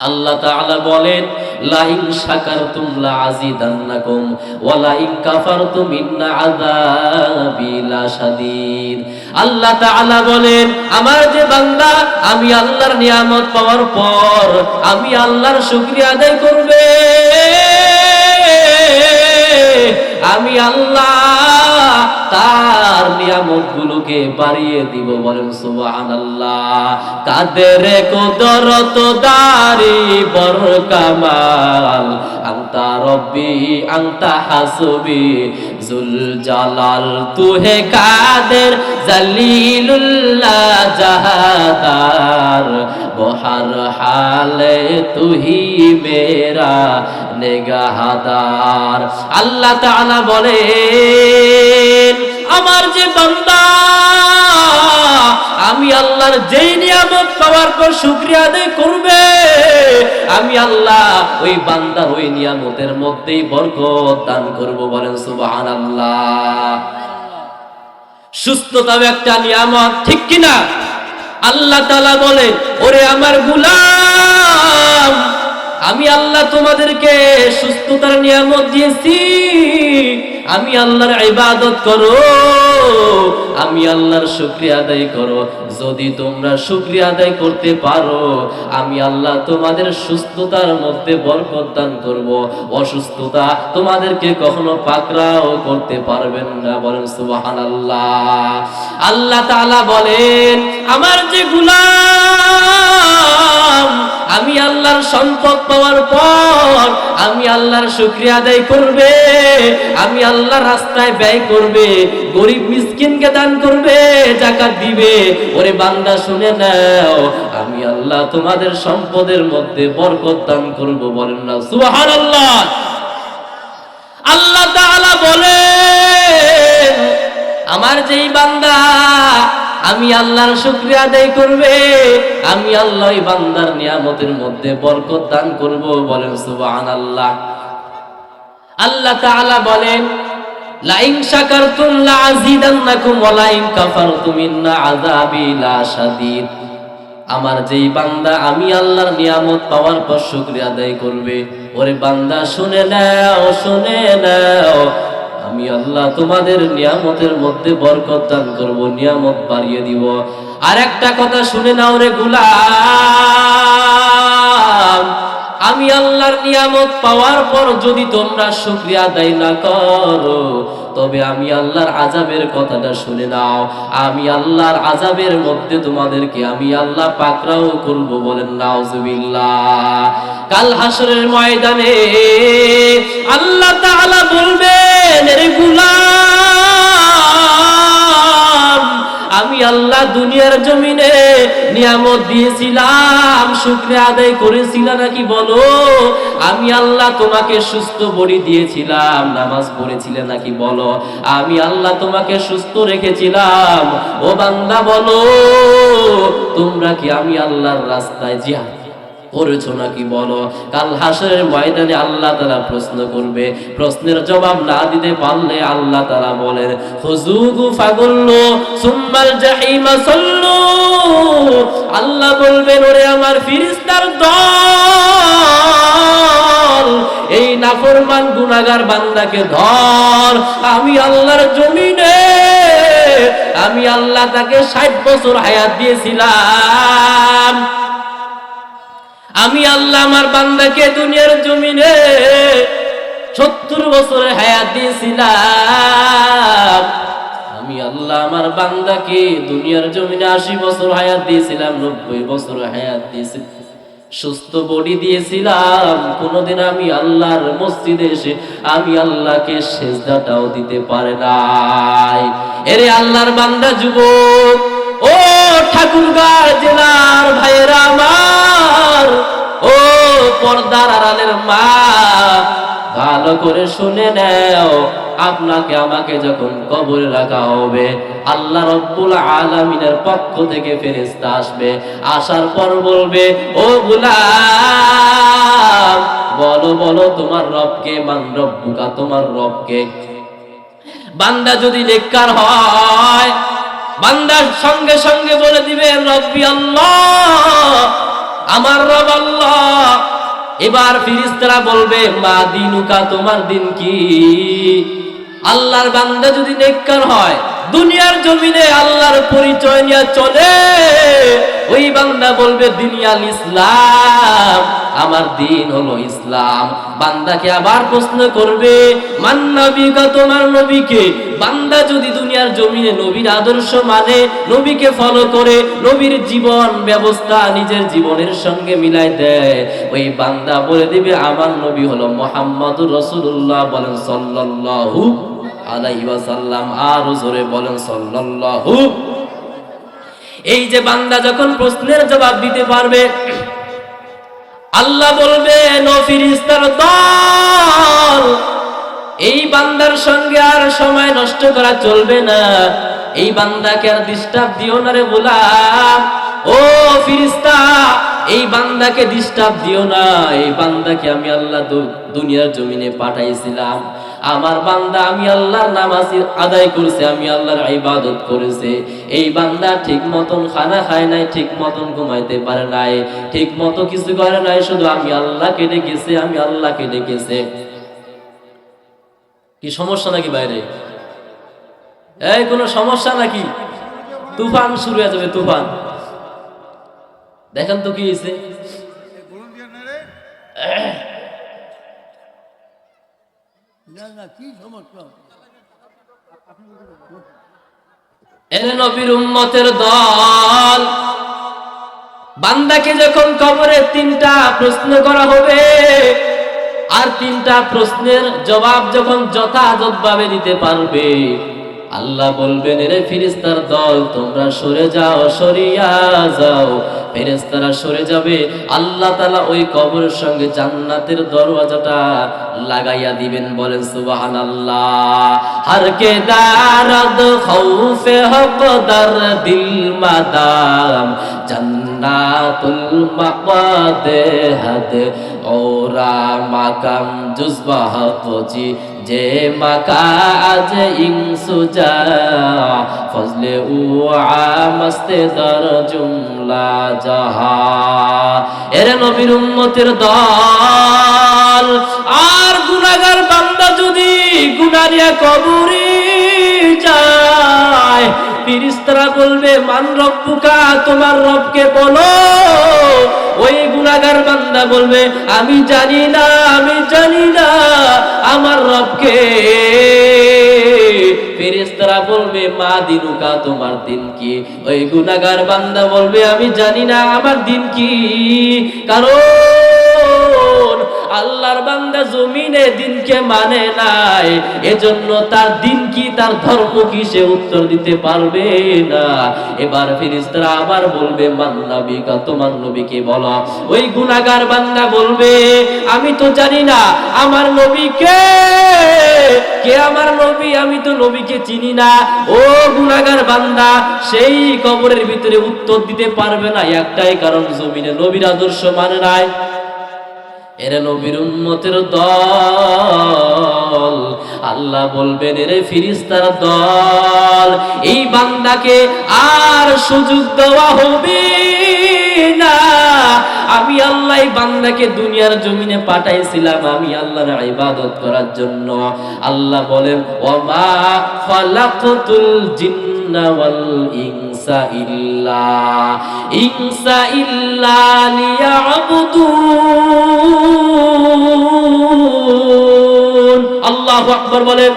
আল্লাহ তাআলা বলেন, লাইন শাকারতুম লাযিদান্নাকুম ওয়া লাইন কাফারতুম ইন্না আযাবি লাশাদীদ। আল্লাহ তাআলা বলেন, আমার যে বান্দা, আমি আল্লাহর নিয়ামত পাওয়ার পর আমি আল্লাহর শুকরিয়া আদায় করবে। আমি আল্লাহ তার নিয়ামত গুলোকে বাড়িয়ে দিব বলেন, সুবহানাল্লাহ। কাদের কুদরত দারি বর কামাল, আন্তা রব্বি, আন্তা হাসবি। জুল জালাল তুহে কাদের জালিলুল্লাহ জাহাদার। বহার হালে তুহি মেরা নেগাহাদার। আল্লাহ তাআলা বলেন আমার যে বান্দা, আমি আল্লাহর যেই নিয়ামত পাওয়ার পর শুক্রিয়া আদায় করবে, আমি আল্লাহ ওই বান্দা ওই নিয়ামতের মধ্যেই বরকত দান করব বলেন সুবহানাল্লাহ। সুস্থতাও একটা নিয়ামত, ঠিক কিনা? আল্লাহ তাআলা বলে ওরে আমার গুলাম, আমি আল্লাহ তোমাদেরকে সুস্থতার নিয়ামত দিয়েছি আমি আল্লাহর ইবাদত করো, আমি আল্লাহর শুকরিয়া আদায় করো। যদি তোমরা শুকরিয়া আদায় করতে পারো, আমি আল্লাহ তোমাদের সুস্থতার মধ্যে বরকত দান করব। অসুস্থতা তোমাদেরকে কখনো পাকড়াও করতে পারবেন না, বলেন সুবহানাল্লাহ। আল্লাহ তাআলা বলেন, আমার যে গুলাম আমি আল্লাহর সম্পদ পাওয়ার পর আমি আল্লাহর শুক্রিয়া আদায় করবে, আমি আল্লাহর রাস্তায় ব্যয় করবে, গরিব মিসকিনকে দান করবে, জাকাত দিবে। ওরে বান্দা, শুনে নাও, আমি আল্লাহ তোমাদের সম্পদের মধ্যে বরকত দান করব বলেন না। সুবহানাল্লাহ। আল্লাহ তাআলা বলেন, আমার যেই বান্দা আমি আল্লাহর শুকরিয়া আদায় করবে। আমি আল্লাহ বান্দার নিয়ামতের মধ্যে বরকত দান করব বলেন সুবহানাল্লাহ। আল্লাহ আল্লাহ তাআলা বলেন, লাইন শাকারতুম লাযিদান্নাকুম ওয়া লাইন কাফারতুম ইন্না আযাবি লাশাদীদ আমার যেই বান্দা আমি আল্লাহর নিয়ামত পাওয়ার পর শুকরিয়া আদায় করবে। ওরে বান্দা, শুনে নাও শুনে নাও। আমি আল্লাহ তোমাদের নিয়ামতের মধ্যে বরকত দান করব, নিয়ামত বাড়িয়ে দিব। আর একটা কথা শুনে নাও রে গুলাম। আমি আল্লাহর নিয়ামত পাওয়ার পর যদি তোমরা শুকরিয়া আদায় না করো, তবে আমি আল্লাহর আজাবের কথাটা শুনে নাও। আমি আল্লাহর আজাবের মধ্যে তোমাদেরকে আমি আল্লাহ পাকরাও করব বলেন নাউজুবিল্লাহ। কাল হাসরের ময়দানে আল্লাহ তাআলা বলবেন রে গুলাম আল্লাহ দুনিয়ার জমিনে নিয়ামত দিয়েছিলাম, শুক্রিয়া আদায় করেছিল নাকি বলো? আমি আল্লাহ তোমাকে সুস্থ বড়ি দিয়েছিলাম, নামাজ পড়েছিলে নাকি বলো? আমি আল্লাহ তোমাকে সুস্থ রেখেছিলাম। ও বান্দা বলো, তোমরা কি আমি আল্লাহর রাস্তায় জিহাদ করেছ নাকি বলো? কাল হাসরের ময়দানে আল্লাহ তারা প্রশ্ন করবে। প্রশ্নের জবাব না দিতে পারলে আল্লাহ তারা বলেন, হুজুগু ফাগুল্লু সুম্মাল জাহিমা সল্লু। আল্লাহ বলবেন, ওরে আমার ফিরিস্তার দল, এই নাফরমান গুনাগার বান্দাকে ধর। আমি আল্লাহর জমিনে, আমি আল্লাহ তাকে ষাট বছর হায়াত দিয়েছিলাম। আমি আল্লাহ আমার বান্দাকে দুনিয়ার জমিনে সত্তর বছরের হায়াত দিয়েছিলাম। আমি আল্লাহ আমার বান্দাকে দুনিয়ার জমিনে আশি বছর হায়াত দিয়েছিলাম, নব্বই বছর হায়াত দিয়েছি সুস্থ বডি দিয়েছিলাম। কোনোদিন আমি আল্লাহর মসজিদে এসে আমি আল্লাহকে সেজদাটাও দিতে পারে নাই। এরে আল্লাহর বান্দা যুবক, ও ঠাকুরগাঁও জেলার ভাইয়েরা আমার পর্দার আড়ালের মা, ভালো করে শুনে নেও, আপনাকে আমাকে যখন কবরে রাখা হবে, আল্লাহ রব্বুল আলামিনের পক্ষ থেকে ফেরেশতা আসবে। আসার পর বলবে, ও গুলাম, বলো বলো, তোমার রবকে মান রব্বুকা, তোমার রবকে বান্দা যদি নেককার হয়, বান্দার সঙ্গে সঙ্গে বলে দিবে, রব্বি আল্লাহ, আমার রব আল্লাহ এবার ফিরিস্তারা বলবে মা দিনুকা তোমার দিন কি? আল্লাহর বান্দা যদি নেককার হয় দুনিয়ার জমিনে আল্লাহর পরিচয় নিয়ে চলে। ওই বান্দা বলবে, দিনিয়াল ইসলাম, আমার দিন হলো ইসলাম। বান্দাকে আবার প্রশ্ন করবে, মান নবিকা তোমার নবীকে? বান্দা যদি দুনিয়ার জমিনে নবীর আদর্শ মানে নবীকে ফলো করে, নবীর জীবন ব্যবস্থা নিজের জীবনের সঙ্গে মিলাই দেয়, ওই বান্দা বলে দিবে, আমার নবী হলো মোহাম্মদুর রসুল্লাহ বলেন, সাল্লাল্লাহু আলাইহি ওয়াসাল্লাম আর জোরে বলেন, সাল্লাল্লাহু। এই যে বান্দা যখন প্রশ্নের জবাব দিতে পারবে, আল্লাহ বলবে নফিরিস্তার দল, এই বান্দার সঙ্গে আর সময় নষ্ট করা চলবে না। এই বান্দাকে আর ডিস্টার্ব দিও না রে গোলাম। ও ফিরিস্তা, এই বান্দাকে ডিস্টার্ব দিও না। এই বান্দাকে আমি আল্লাহ দুনিয়ার জমিনে পাঠাইছিলাম। আমার বান্দা আমি আল্লাহর নামাজ আদায় করছে আমি আল্লাহর ইবাদত করেছে। এই বান্দা ঠিক মতন খানা খায় নাই ঠিক মতন ঘুমাইতে পারে নাই ঠিক মতো কিছু করে নাই শুধু আমি আল্লাহকে ডেকেছে আমি আল্লাহকে ডেকেছে। কি সমস্যা নাকি বাইরে? এই কোনো সমস্যা নাকি? তুফান শুরু হয়ে যাবে তুফান। দেখেন তো কি হয়েছে না না কি সমস্যা? এরে নবীর উম্মতের দল। বান্দাকে যখন কবরে তিনটা প্রশ্ন করা হবে, আর তিনটা প্রশ্নের জবাব যখন যথাযথভাবে দিতে পারবে আল্লাহ বলবেন রে ফিরিস্তার দল, তোমরা সরে যাও, সরিয়া যাও। ফেরেস্তারা সরে যাবে। আল্লাহ তালা ওই কবরের সঙ্গে জান্নাতের দরওয়াজাটা লাগাইয়া দিবেন, বলেন সুবাহান আল্লাহ হর কে হকদার দিল মাদাম। জান্নাতুল মাকাদে হাদ ওরা মাকাম জুজবাহ কোচি যে মাকা আজ ইংসুজা ফজলে উ আমস্তে দর জুমলা জাহা। এর নবীর উম্মতের দল, আর গুনাগার বান্দা যদি গুনারিয়া কবরে যায় ফিরিস্তারা বলবে, মান রব্বুকা, তোমার রবকে বলো। ওই গুনাগার বান্দা বলবে, আমি জানি না, আমি জানি না, আমার রবকে। ফেরেশতারা বলবে, মা দিনুকা, তোমার দিন কি? ওই গুনাগার বান্দা বলবে, আমি জানি না, আমার দিন কি? কারণ আল্লাহর বান্দা জমিনে দিনকে মানে নাই। এজন্য তার দিন কি, তার ধর্ম কি সে উত্তর দিতে পারবে না। এবার ফিরিস্তারা আবার বলবে, মান নবিকা? তোমার নবীকে বলো। ওই গুনাগার বান্দা বলবে, আমি তো জানি না, আমার নবীকে কে? কে আমার নবী? আমি তো নবীকে চিনি না। ও গুনাগার বান্দা, সেই কবরের ভিতরে উত্তর দিতে পারবে না। একটাই কারণ, জমিনে নবীর আদর্শ মানে নাই। এরা নবীর উন্মতের দল। আল্লাহ বলবেন, এরে ফিরিস্তার দল, এই বান্দাকে আর সুযোগ দেওয়া হবে আল্লাহ বান্দাকে দুনিয়ার জমিনে পাঠাইছিলাম আমি আল্লাহর ইবাদত করার জন্য। আল্লাহ বলেন, ওমা খালাকতুল জিন্না ওয়াল ইনসা ইল্লা ইনসা ইল্লা লিয়াবুদুন। আল্লাহু আকবার বলেন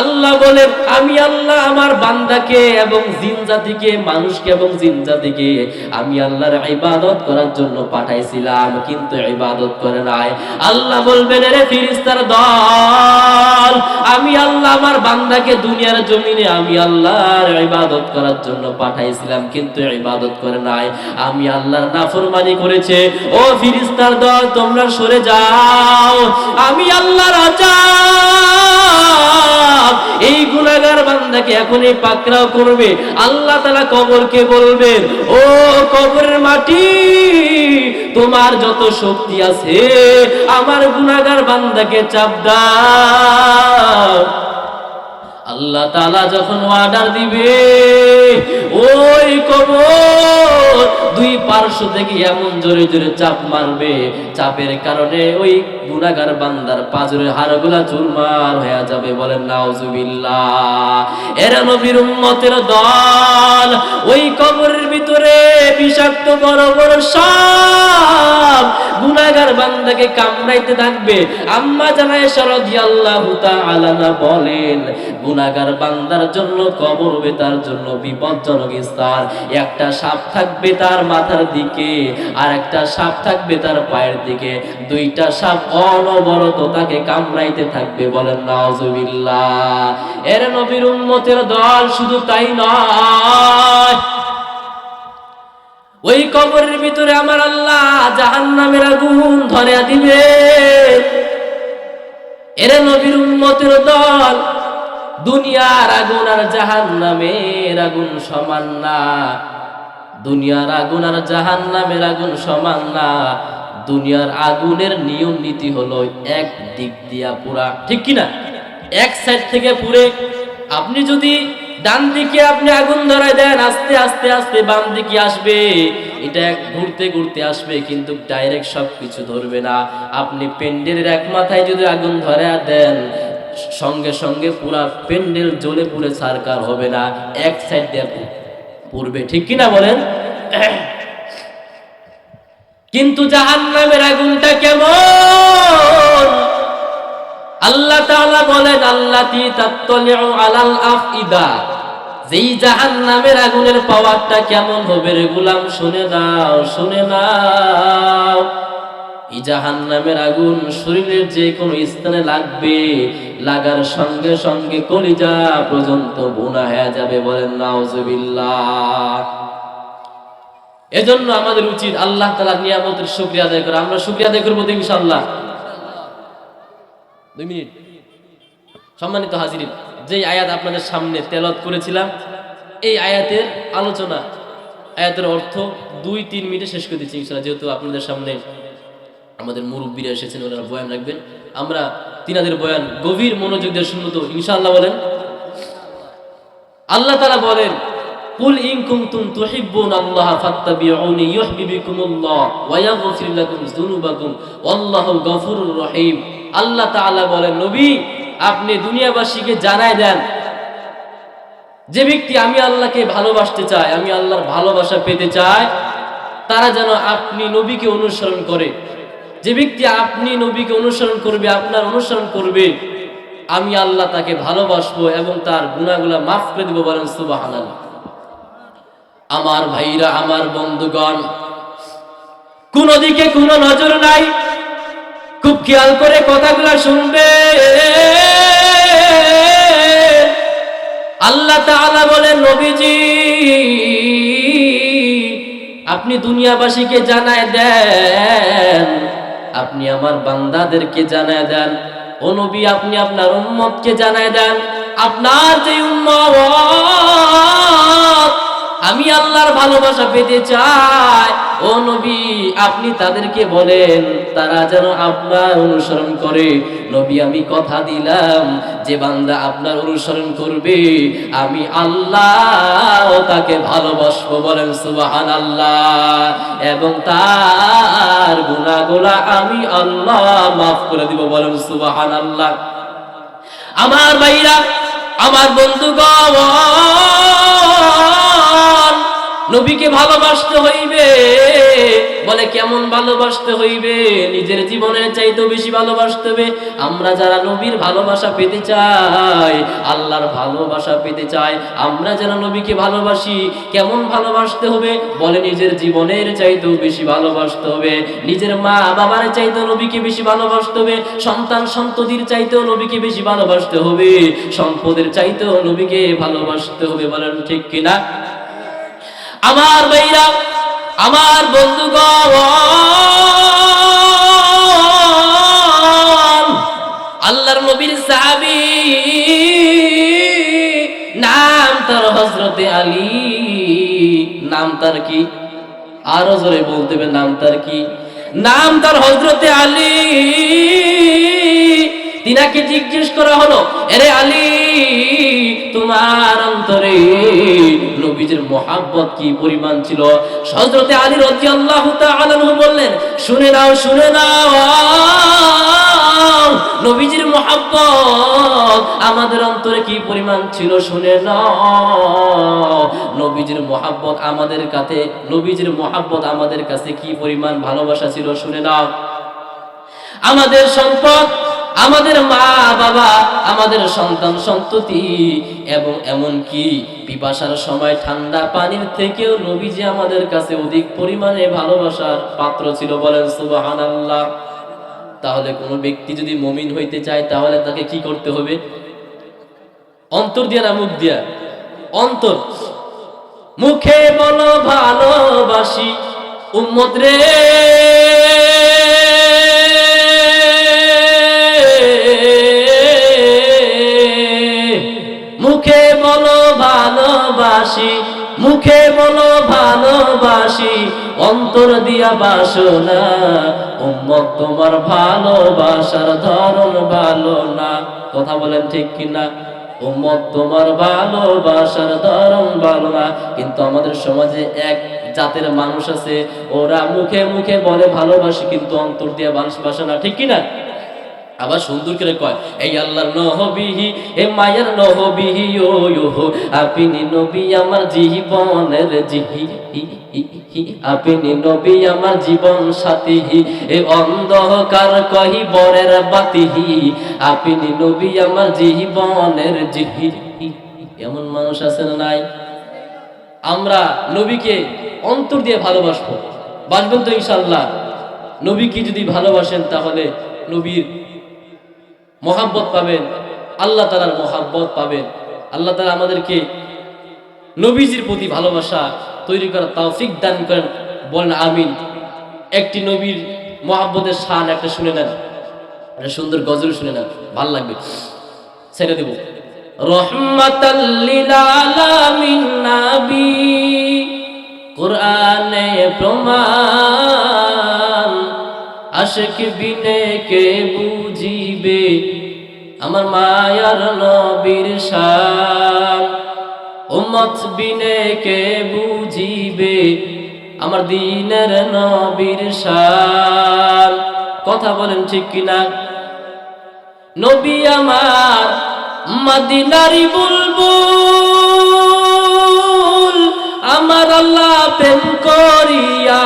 আল্লাহ বলেন, আমি আল্লাহ আমার বান্দাকে এবং জিন জাতিকে, মানুষকে এবং জিন জাতিকে আমি আল্লাহর ইবাদত করার জন্য পাঠাইছিলাম, কিন্তু ইবাদত করে নাই। আল্লাহ বলবেন রে ফিরিস্তার দল, আমি আল্লাহ আমার বান্দাকে দুনিয়ার জমিনে আমি আল্লাহর ইবাদত করার জন্য পাঠাইছিলাম, কিন্তু ইবাদত করে নাই। আমি আল্লাহর নাফরমানি করেছে, ও ফিরিস্তার দল, তোমরা সরে যাও, আমি আল্লাহ রাজা এই গুনাগার বান্দাকে এখনই পাকড়াও করবে। আল্লাহ তালা কবরকে বলবেন, ও কবরের মাটি, তোমার যত শক্তি আছে, আমার গুনাগার বান্দাকে চাপ দাও। আল্লাহ তালা যখন অর্ডার দিবে, ওই কবর দুই পার্শ্ব থেকে এমন জোরে জোরে চাপ মারবে, চাপের কারণে ওই গুনাগার বান্দার পাজরের হাড়গুলা চুরমার হয়ে যাবে বলেন নাউজুবিল্লাহ। এরা নবীর উম্মতের দল, ওই কবরের ভিতরে বিষাক্ত বড় বড় সব গুনাগার বান্দাকে কামড়াইতে থাকবে। আম্মা জানায় রাদিয়াল্লাহু তাআলা বলেন গুনাগার বান্দার জন্য কবর হবে তার জন্য বিপজ্জনক স্থান। একটা সাপ থাকবে তার মাথার দিকে, আর একটা সাপ থাকবে তার পায়ের দিকে। দুইটা সাপ অনবরত তাকে কামড়াইতে থাকবে বলেন, নাউজুবিল্লাহ। এর নবীর উম্মতের দল শুধু তাই নয়। ওই কবরের ভিতরে আমার আল্লাহ জাহান্নামের আগুন ধরে দিবে। এরা নবীর উম্মতের দল, দুনিয়ার আগুন আর জাহান নামের আগুন সমান না। দুনিয়ার আগুন আর জাহান্নামের আগুন সমান না। দুনিয়ার আগুনের নিয়ম নীতি হলো এক দিক দিয়া পুরা। ঠিক কি না এক সাইড থেকে পুরে আপনি যদি ডান দিকে আপনি আগুন ধরায় দেন, আস্তে আস্তে আস্তে বাম দিকে আসবে। এটা ঘুরতে ঘুরতে আসবে, কিন্তু ডাইরেক্ট সব কিছু ধরবে না। আপনি পেন্ডেলের এক মাথায় যদি আগুন ধরে দেন, সঙ্গে সঙ্গে পুরা পেন্ডেল জ্বলে পুড়ে সারকার হবে না। এক সাইড দিয়ে পূর্বে ঠিক কিনা বলেন? কিন্তু জাহান্নামের আগুনটা কেমন? আল্লাহ তাআলা বলেন তাত্তালিউ আলাল আফইদা। যেই জাহান্নামের আগুনের পাওয়ারটা কেমন হবে রে গোলাম, শুনে নাও শুনে নাও। এই জাহান্নামের আগুন শরীরের যে কোনো স্থানে লাগবে, লাগার সঙ্গে সঙ্গে কলিজা পর্যন্ত বোনা হয়ে যাবে বলেন, নাউজুবিল্লাহ। এজন্য আমাদের উচিত আল্লাহ তাআলা নিয়ামতের শুকরিয়া আদায় করা। আমরা শুকরিয়া আদায় করব তো ইনশাআল্লাহ। দুই মিনিট। সম্মানিত হাজিরিন যেই আয়াত আপনাদের সামনে তেলত করেছিলাম, এই আয়াতের আলোচনা, আয়াতের অর্থ দুই তিন মিনিটে শেষ করে দিচ্ছি ইনশাল্লাহ যেহেতু আপনাদের সামনে আমাদের মুরব্বীরা এসেছেন, ওনারা বয়ান রাখবেন। আমরা তিনাদের বয়ান গভীর মনোযোগ দিয়ে শুনব তো, ইনশাআল্লাহ বলেন। আল্লাহ তাআলা বলেন, কুল ইন কুনতুম তুহিব্বুন আল্লাহ ফাত্তাবিউনি ইউহিব্বুকুমুল্লাহ ওয়া ইয়াগফির লাকুম যুনুবাকুম, ওয়াল্লাহু গফুরুর রহিম। আল্লাহ তাআলা বলেন, নবী আপনি দুনিয়াবাসীকে জানায় দেন, যে ব্যক্তি আমি আল্লাহকে ভালোবাসতে চায় আমি আল্লাহর ভালোবাসা পেতে চায় তারা যেন আপনি নবীকে অনুসরণ করে। যে ব্যক্তি আপনি নবীকে অনুসরণ করবে, আপনার অনুসরণ করবে, আমি আল্লাহ তাকে ভালোবাসবো এবং তার গুণাগুলা মাফ করে দেবো বলেন সুবহানাল্লাহ। আমার ভাইরা, আমার বন্ধুগণ, কোন দিকে কোনো নজর নাই। খেয়াল করে কথাগুলা শুনবে। আল্লাহ তাআলা বলেন, নবীজি, আপনি দুনিয়াবাসীকে জানায় দেন, আপনি আমার বান্দাদেরকে জানায় দেন। ও নবী, আপনি আপনার উম্মতকে জানায় দেন। আপনার যে উম্মত আমি আল্লাহর ভালোবাসা পেতে চাই। ও নবী, আপনি তাদেরকে বলেন, তারা যেন আপনার অনুসরণ করে। নবী, আমি কথা দিলাম যে, বান্দা আপনার অনুসরণ করবে। আমি আল্লাহ তাকে ভালোবাসবো বলেন সুবাহান আল্লাহ এবং তার গুণাগুলা আমি আল্লাহ মাফ করে দিব বলেন সুবাহান আল্লাহ আমার ভাইরা, আমার বন্ধুগণ নবীকে ভালোবাসতে হইবে। বলে, কেমন ভালোবাসতে হইবে? নিজের জীবনের চাইতেও বেশি ভালোবাসতে হবে। আমরা যারা নবীর ভালোবাসা পেতে চাই, আল্লাহর ভালোবাসা পেতে চাই, আমরা যারা নবীকে ভালোবাসি, কেমন ভালোবাসতে হবে? বলে, নিজের জীবনের চাইতেও বেশি ভালোবাসতে হবে। নিজের মা বাবার চাইতেও নবীকে বেশি ভালোবাসতে হবে। সন্তান সন্ততির চাইতেও নবীকে বেশি ভালোবাসতে হবে। সম্পদের চাইতেও নবীকে ভালোবাসতে হবে। বলেন ঠিক কিনা? আমার ভাইরা আমার বন্ধুগণ। আল্লাহর নবীর সাহাবী নাম তার হজরতে আলী। নাম তার কি? আরও জোরে বলতে হবে, নাম তার কি? নাম তার হজরতে আলী। তিনাকে জিজ্ঞেস করা হলো, এরে আলী তোমার অন্তরে নবীজির মোহাব্বত কি পরিমাণ ছিল? হযরতে আলী রাদিয়াল্লাহু তাআলা বললেন, শুনে নাও শুনে নাও। নবীজির মোহাব্বত আমাদের অন্তরে কি পরিমাণ ছিল? শুনে নাও। নবীজির মোহাব্বত আমাদের কাছে, নবীজির মোহাব্বত আমাদের কাছে কি পরিমাণ ভালোবাসা ছিল? শুনে নাও। আমাদের সম্পদ আমাদের মা বাবা, আমাদের সন্তান সন্ততি, এবং এমন কি পিপাসার সময় ঠান্ডা পানির থেকেও নবীজি আমাদের কাছে অধিক পরিমাণে ভালোবাসার পাত্র ছিল বলেন সুবহানাল্লাহ। তাহলে কোনো ব্যক্তি যদি মমিন হইতে চায়, তাহলে তাকে কি করতে হবে? অন্তর দিয়া না মুখ দিয়া? অন্তর। মুখে বলো ভালোবাসি, উম্মত রে। মুখে বলো ভালোবাসি, অন্তর দিয়া বাসনা। উম্মত, তোমার ভালোবাসার ধরন ভালো না। কথা বলেন ঠিক কিনা? উম্মত, তোমার ভালোবাসার ধরন ভালো না। কিন্তু আমাদের সমাজে এক জাতের মানুষ আছে, ওরা মুখে মুখে বলে ভালোবাসি, কিন্তু অন্তর দিয়ে ভালোবাসে না ঠিক কিনা? আবার সুন্দর করে কয়, এই আল্লাহর নহবিহি এ মায়ের নহবিহি ও আপনি নবী আমার জীবনের জিহি আপনি নবী আমার জীবন সাথী এ অন্ধকার কহি বরের বাতিহি আপনি নবী আমার জীবনের জিহি এমন মানুষ আছে না নাই? আমরা নবীকে অন্তর দিয়ে ভালোবাসবো, বাসবেন তো ইনশাল্লাহ নবীকে যদি ভালোবাসেন তাহলে নবীর মহাব্বত পাবেন, আল্লাহ তালার মহাব্বত পাবেন। আল্লাহ তালা আমাদেরকে নবীজির প্রতি ভালোবাসা তৈরি করার তৌফিক দান করেন, বলেন আমিন। একটি নবীর মহাব্বতের শান একটা শুনে নেন, একটা সুন্দর গজল শুনে নেন, ভালো লাগবে। ছেড়ে দেব। রহমাতাল্লিল আলামিন নাবী, কোরআনে প্রমাণ আশেক বিনে কে বুঝিবে? আমার মায়ার নবীর শান। উম্মত বিনে কে বুঝিবে? আমার দিনের নবীর শান। কথা বলেন ঠিক কিনা? নবী আমার, মদিনারি বুলবুল আমার আল্লাহ প্রেম করিয়া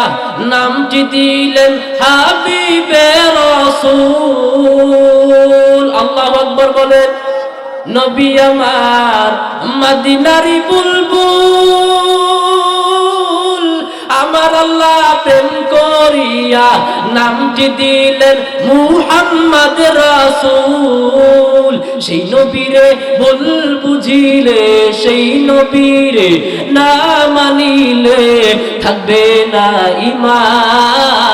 নামটি দিলেন হাবিবে রসুল। আল্লাহ আকবর বলেন নবী আমার মাদিনারি বুলবুল। আমার আল্লাহ প্রেম করিয়া নামটি দিলেন মুহাম্মদ রাসূল। সেই নবীরে বল বুঝিলে, সেই নবীরে না মানিলে থাকবে না ইমান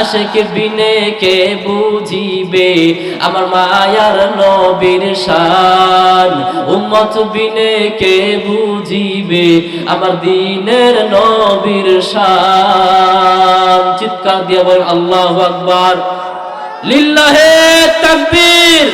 আশেক বিনে কে বুঝিবে? আমার মায়ার নবীর শান। উম্মত বিনে কে বুঝিবে? আমার দিনের নবীর শান। চিৎকার দিয়ে বল আল্লাহ আকবার। লিল্লাহে তাকবীর।